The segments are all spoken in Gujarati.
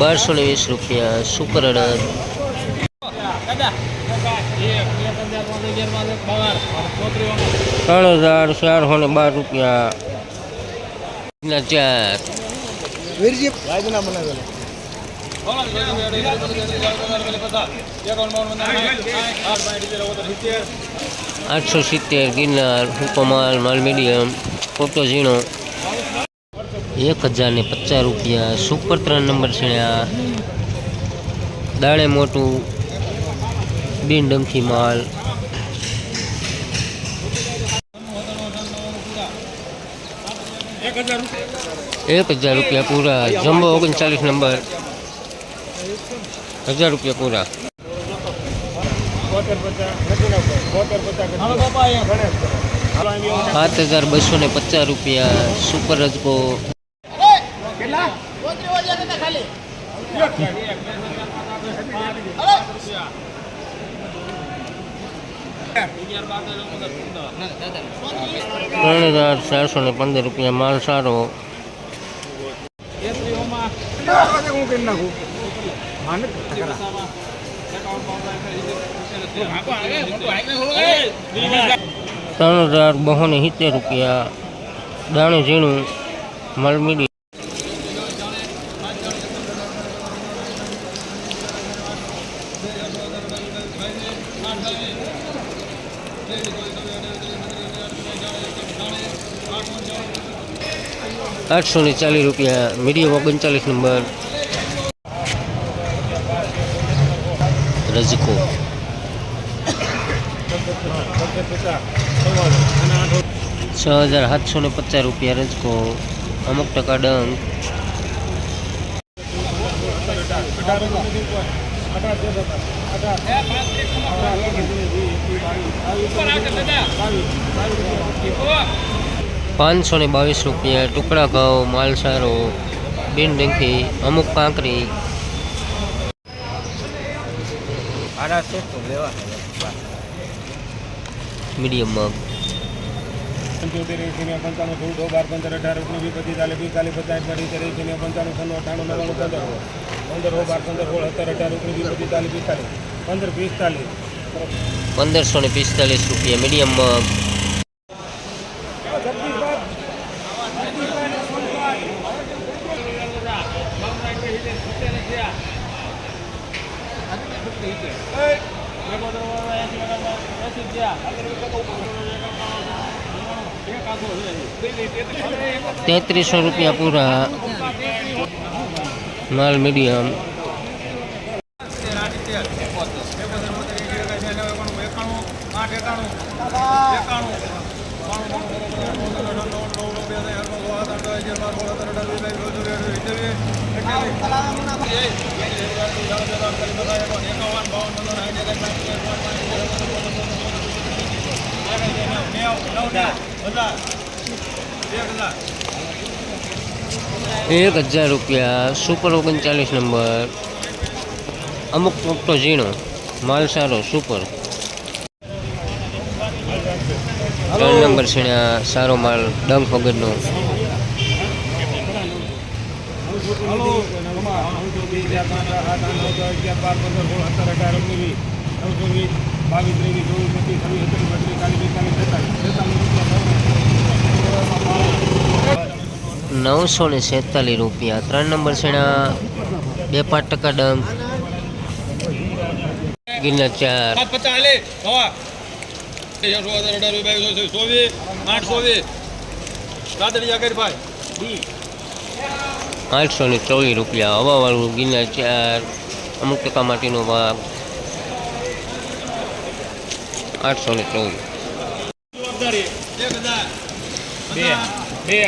બારસો ને વીસ રૂપિયા સુપર અડર ત્રણ હજાર ચારસો ને બાર રૂપિયા. ચાર. આઠસો સિત્તેર ગિરનાર હુકોમાલ માલ મીડિયમ ફોટો ઝીણો. એક હજાર ને પચાસ રૂપિયા. સુપર ત્રણ નંબર છે આ. દાણે મોટું બિન ડંખી માલ. એક હજાર રૂપિયા પૂરા. જમ્બો ઓગણચાલીસ નંબર. હજાર રૂપિયા પૂરા. સાત હજાર બસો ને પચાસ રૂપિયા. સુપર રજકો ત્રણ હજાર ચારસો ને પંદર રૂપિયા માલ સારો. ત્રણ હજાર બસો ને સિત્તેર રૂપિયા. દાણું ઝીણું, માલ આઠસો ને ચાલીસ રૂપિયા મીડિયમ ઓગણચાલીસ નંબર રજકો છ હજાર સાતસો ને પચાસ રૂપિયા રજકો અમુક ટકા ડંગ પાંચસો ને બાવીસ રૂપિયા ટુકડા ઘઉં માલ સારો બિન ડંખી અમુક કાંકરી. આડા છે તો લેવા. મીડિયમ મગ પંચોતેર એસી ને પંચાણું ચૌદ બાર પંદર અઢાર ઓગણીસ વીસ પચીસ ચાલીસ પિસ્તાલીસ પચાસ પંચોતેર એસી ને પંચાણું છન્નું અઠાણું નવ્વાણું પંદર પંદર હો બાર પંદર સોળ સત્તર અઢાર ઓગણીસ વીસ પચીસ ચાલીસ પિસ્તાલીસ પંદર પિસ્તાલીસ પંદરસો ને પિસ્તાલીસ રૂપિયા મીડિયમ મગ તેત્રીસો રૂપિયા પૂરા માલ મીડિયમ એક હજાર રૂપિયા સુપર ઓગણચાલીસ નંબર અમુક પોપટો ઝીણો. માલ સારો સુપર ત્રણ નંબર છે સારો માલ, ડંખ વગરનો. બાવીસ ત્રેવીસ ચોવીસ પચીસ છવ્વીસ સત્તર બત્રીસ ચાલીસ પિસ્તાલીસ તેતાલીસ તેતાલીસ નવસો ને છેતાલીસ રૂપિયા. ત્રણ નંબર છે ને આ બે પાંચ ટકા ડંખ. ગિરનાર ચાર. સાત પચાસ હાલે હવા એકસો હજાર અઢાર રૂપિયા ચોવીસ આઠ ચોવીસ રાત્રી આગળ ભાઈ. આઠસો ને ચોવીસ રૂપિયા. હવાવાળું ગિરનાર ચાર અમુક ટકા માટીનો ભાગ. આઠસો ને ચોવીસ. જવાબદારી એક હજાર બે બે.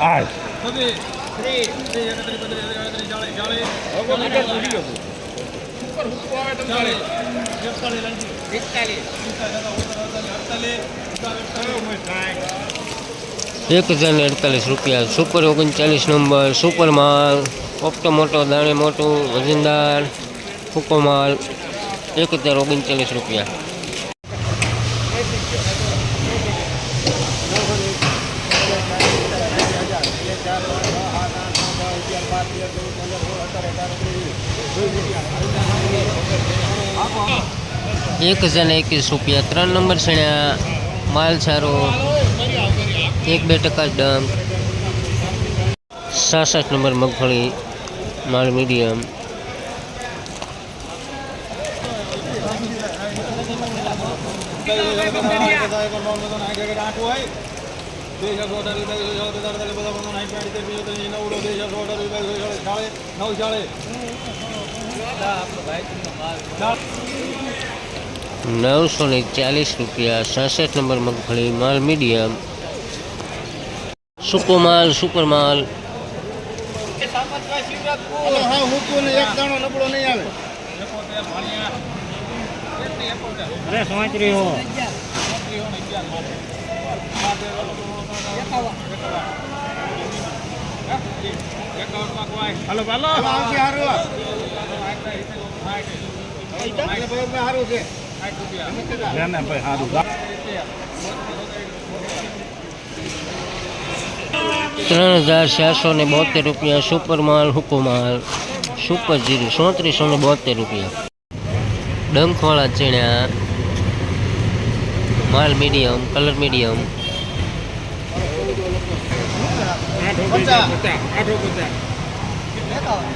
આઠ. છવ્વીસ ત્રીસ એકત્રીસ બત્રીસ એકત્રીસ ચાલીસ ચાલીસ ચાલીસ એકતાલીસ એક હજારને અડતાલીસ રૂપિયા. સુપર ઓગણચાલીસ નંબર, સુપર માલ, ઓપ્ટો મોટો, દાણે મોટું, વજનદાર, ફૂકો માલ, એક હજાર ઓગણચાલીસ રૂપિયા. એક હજાર એકવીસ રૂપિયા. ત્રણ નંબર છણ્યા માલ સારો. એક, બે ટકા જ સાસઠ નંબર મગફળી, માલ મીડિયમ. નવસો ને ચાલીસ રૂપિયા, સાસઠ નંબર મગફળી, માલ મીડિયમ. સુકો માલ સુપર માલ હા મૂકવું ને એક દાણો નબળો નહીં આવે અરે સોંત્રી હો હાલો હાલો આમાં આવશે હારું આ. એટલે ભાઈ અમે હારું છે ના ના ભાઈ સારું ત્રણ હજાર ચારસો ને બોતેર રૂપિયા સુપર માલ હુકો માલ સુપર જીરું સોત્રીસો ને બોતેર રૂપિયા. ડંખવાળા ચીણ્યા માલ મીડિયમ કલર મીડિયમ.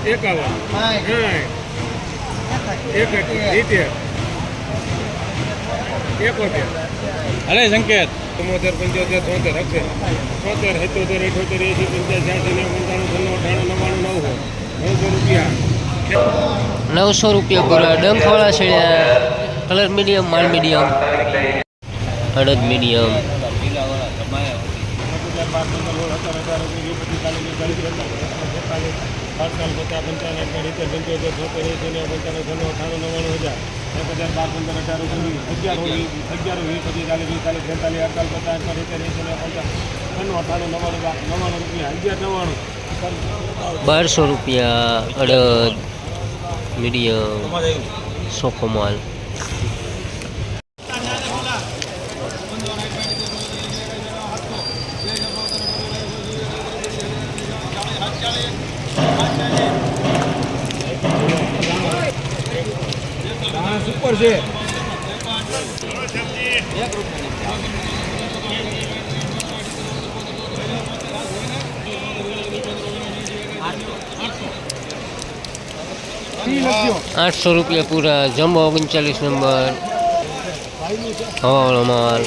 એકાવન. એક સિત્તેર. એકોતેર અરે સંકેત ચુમ્મોતેર પંચોતેર તોતેર અક્ષર તોતેર સિત્તોતેર અઠોતેર એસી પંચાસ છ્યાસી ને પંચાણું છન્નું અઠાણું નવ્વાણું નવસો નવસો રૂપિયા નવસો રૂપિયા પૂરા ડંખવાળા છે કલર મીડિયમ માલ મીડિયમ અડદ મીડિયમ પંચાવન પંચાવન પંચોતેર છોતેર એસી ને પંચાવન છન્નું અઠાણું નવ્વાણું હજાર એક હજાર બાર પંદર અઢાર ઓગણીસ અગિયાર વીસ અગિયાર વીસ પચીસ ચાલીસ પિસ્તાલીસ બેતાલીસ અડતાલીસ પચાસ પર સિત્તેર એસી ને પંચાવન અઠાણું નવ્વાણું નવ્વાણું રૂપિયા અગિયાર નવ્વાણું. બારસો રૂપિયા અડદ મીડિયમ સોખો છે. આઠસો રૂપિયા પૂરા. જમ્બો ઓગણચાલીસ નંબર. હવાવાળો માલ